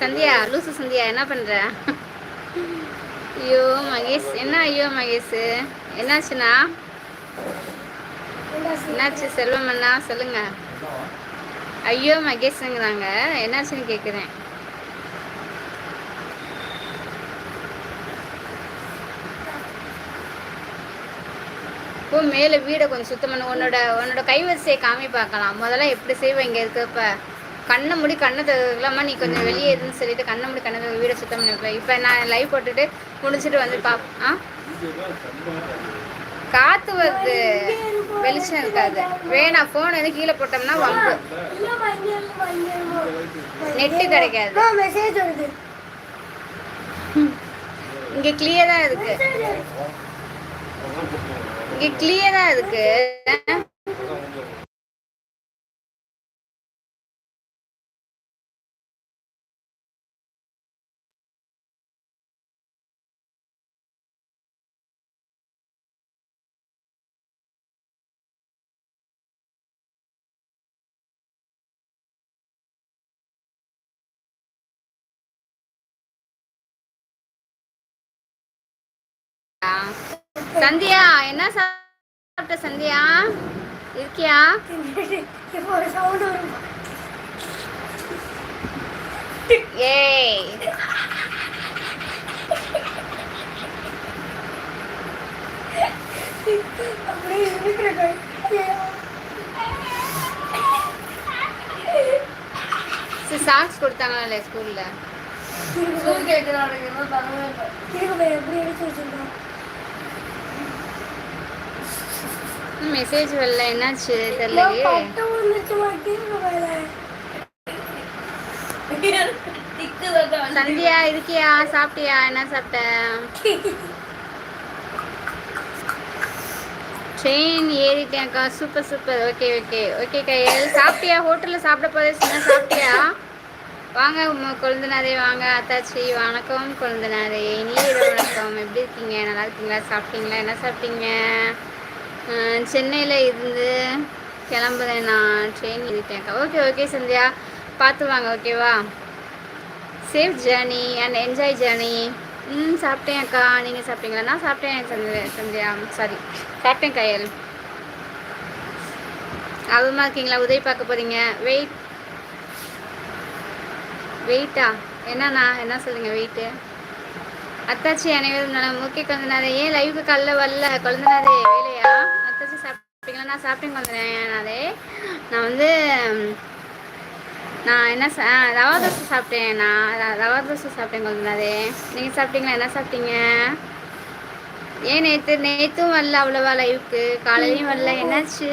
சந்தியா லூசு சந்தியா என்ன பண்ற? ஐயோ மகேஷ் என்ன ஐயோ மகேஷ்? என்னாச்சுண்ணா? என்னாச்சு செல்வம் அண்ணா? சொல்லுங்க. ஐயோ மகேஷுங்கிறாங்க. என்னாச்சுன்னு கேட்குறேன் ஓ மேலே வீடை கொஞ்சம் சுத்தம் பண்ண. உன்னோட உன்னோட கைவரிசையை காமி பார்க்கலாம். முதல்ல எப்படி செய்வேன் இங்கே இருக்கப்ப கண்ணை முடி கண்ணை தரலாமா நீ கொஞ்சம் வெளியே எதுன்னு சொல்லிட்டு கண்ணை முடி கண்ணை வீடை சுத்தம் பண்ணி. இப்போ நான் லைவ் போட்டுட்டு முடிச்சுட்டு வந்து பா ஆ? காத்து வருது. வெளிச்சம் இருக்காது. வேணாம் ஃபோன் எதுவும் கீழே போட்டோம்னா வம்பு. நெட்டு கிடைக்காது. இங்கே கிளியரா இருக்கு. இங்க கிளியரா இருக்கு. சந்தியா என்ன சாப்பிட்ட சந்தியா? இருக்கியா? ஏய். சாக்ஸ் கொடுத்தாங்களே ஸ்கூல்ல திரும்ப எப்படி மெசேஜ் வரல. என்னாச்சு? தெரியலையே. சந்தியா இருக்கியா? சாப்பிட்டியா? என்ன சாப்பிட்ட? Train ஏறிட்டேன்க்கா super super okay okay okay கையல் சாப்பிட்டியா? ஹோட்டலில் சாப்பிட போதே சொன்ன சாப்பிட்டியா? வாங்க கொழுந்தனாரே வாங்க. அத்தாச்சி வணக்கம் கொழுந்தனாரே. நீ வணக்கம். எப்படி இருக்கீங்க? நல்லா இருக்கீங்களா? சாப்பிட்டீங்களா? என்ன சாப்பிட்டீங்க? சென்னையில் இருந்து கிளம்புறேன். நான் ட்ரெயின் ஏறிட்டேன்க்கா. Okay okay Sandhya. பார்த்து வாங்க ஓகேவா safe journey and enjoy journey ம் சாப்பிட்டேன் அக்கா. நீங்கள் சாப்பிட்டீங்களா? நான் சாப்பிட்டேன் சந்தியா. சந்தியா சாரி சாப்பிட்டேன் கையல். ஆர்வமாக இருக்கீங்களா? உதவி பார்க்க போகிறீங்க வெயிட் வெயிட்டா என்னண்ணா? என்ன சொல்லுங்க வெயிட்டு அத்தாச்சி அனைவரும் நலம். ஓகே நேரம். ஏன் லைவுக்கு கல்ல வரல? குழந்தைனாரே வேலையா? சாப்பிட்டீங்களா நான் சாப்பிட்டேன் குழந்தைனாரே நான் வந்து நான் என்ன சா ரவா தோசை சாப்பிட்டேன் நான் ரவா தோசை சாப்பிட்டேன் குழந்தைனாரே நீங்கள் சாப்பிட்டீங்களா? என்ன சாப்பிட்டீங்க? ஏன் நேற்று நேற்றும் வரல அவ்வளோவா லைவுக்கு காலையிலையும் வரல. என்னாச்சு?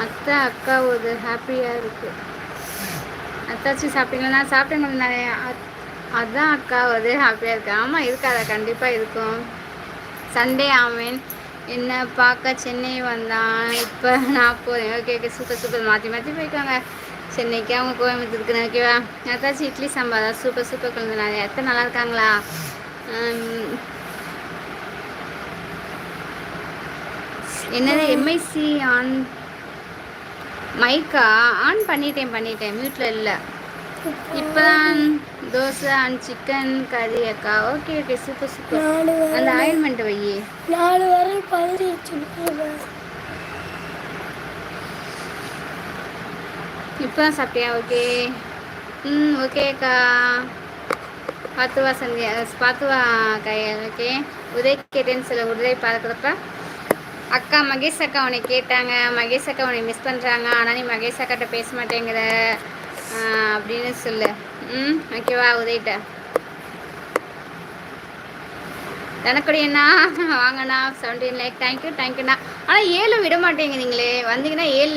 அத்தை அக்கா ஒரு ஹாப்பியாக இருக்கு. அத்தாச்சி சாப்பிட்டீங்களா? நான் சாப்பிட்டேன் கொஞ்சம் நிறைய அத்- அதான் அக்கா ஒரு ஹாப்பியாக இருக்கு. ஆமாம் இருக்காதா? கண்டிப்பாக இருக்கும். சண்டே ஆமேன். என்ன பார்க்க? சென்னை வந்தான். இப்போ நான் போகிறேன் ஓகே ஓகே சூப்பர் சூப்பர். மாற்றி மாற்றி போய்க்காங்க. சென்னைக்கு அவங்க கோயம்புத்தூருக்கு ஓகேவா அத்தாச்சி இட்லி சாம்பாரா சூப்பர் சூப்பர். குழந்தை நிறைய அத்தை நல்லா இருக்காங்களா? என்னது? எம்ஐசி ஆன் மைக்கா ஆன் பண்ணிட்டேன் பண்ணிட்டேன். மியூட்டில் இல்லை. இப்போதான் தோசை அண்ட் சிக்கன் கறி அக்கா. ஓகே ஓகே சூப்பர் சூப்பர் அந்த ஆயில்மெண்ட் வை நாலு வரை பதினஞ்சு இப்போ தான் சாப்பிட்டியா? ஓகே ம் ஓகே அக்கா. பார்த்து வா சந்தியா. பார்த்து வா கையல் ஓகே உதய் கேட்டேன்னு சொல்ல. உதய் பார்க்குறப்ப அக்கா மகேஷ் அக்கா உன்னை கேட்டாங்க. மகேஷ் அக்கா உன்னை மிஸ் பண்ணுறாங்க ஆனால் நீ மகேஷ் அக்காட்ட பேச மாட்டேங்கிற. அப்படின்னு சொல்லு. ம் ஓகேவா உதயிட்ட. தனக்குடியண்ணா வாங்கண்ணா. செவன்டீன் லைக் தேங்க்யூ தேங்க்யூண்ணா ஆனால் ஏழு விட மாட்டேங்கிறீங்களே. வந்தீங்கன்னா ஏழில்